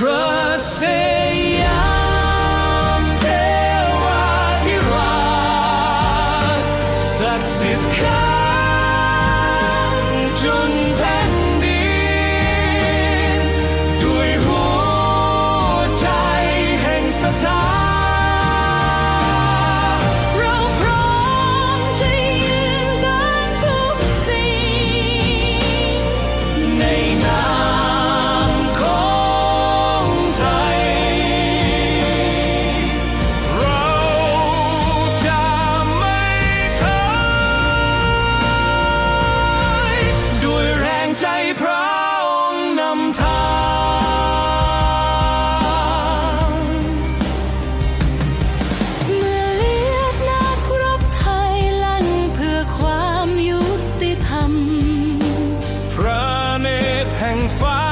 พระสยเทวาาชศักดิ์สิท พระเนตรแห่งฟ้า